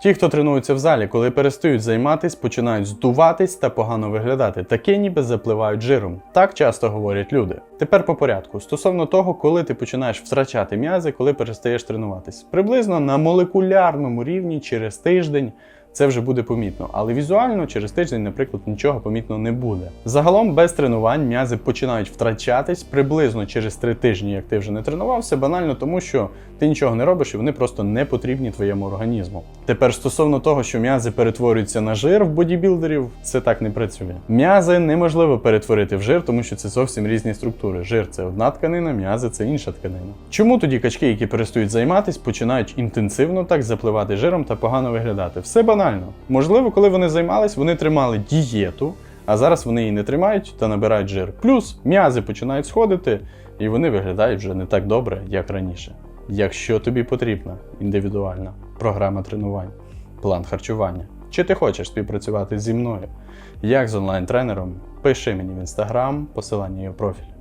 Ті, хто тренуються в залі, коли перестають займатись, починають здуватись та погано виглядати, таке ніби запливають жиром. Так часто говорять люди. Тепер по порядку. Стосовно того, коли ти починаєш втрачати м'язи, коли перестаєш тренуватись. Приблизно на молекулярному рівні через тиждень. Це вже буде помітно, але візуально через тиждень, наприклад, нічого помітно не буде. Загалом без тренувань м'язи починають втрачатись приблизно через три тижні, як ти вже не тренувався, банально тому, що ти нічого не робиш і вони просто не потрібні твоєму організму. Тепер стосовно того, що м'язи перетворюються на жир в бодібілдерів, це так не працює. М'язи неможливо перетворити в жир, тому що це зовсім різні структури. Жир це одна тканина, м'язи це інша тканина. Чому тоді качки, які перестають займатись, починають інтенсивно так запливати жиром та погано виглядати? Все банально. Можливо, коли вони займались, вони тримали дієту, а зараз вони її не тримають та набирають жир. Плюс м'язи починають сходити, і вони виглядають вже не так добре, як раніше. Якщо тобі потрібна індивідуальна програма тренувань, план харчування, чи ти хочеш співпрацювати зі мною, як з онлайн-тренером, пиши мені в інстаграм, посилання є в профілі.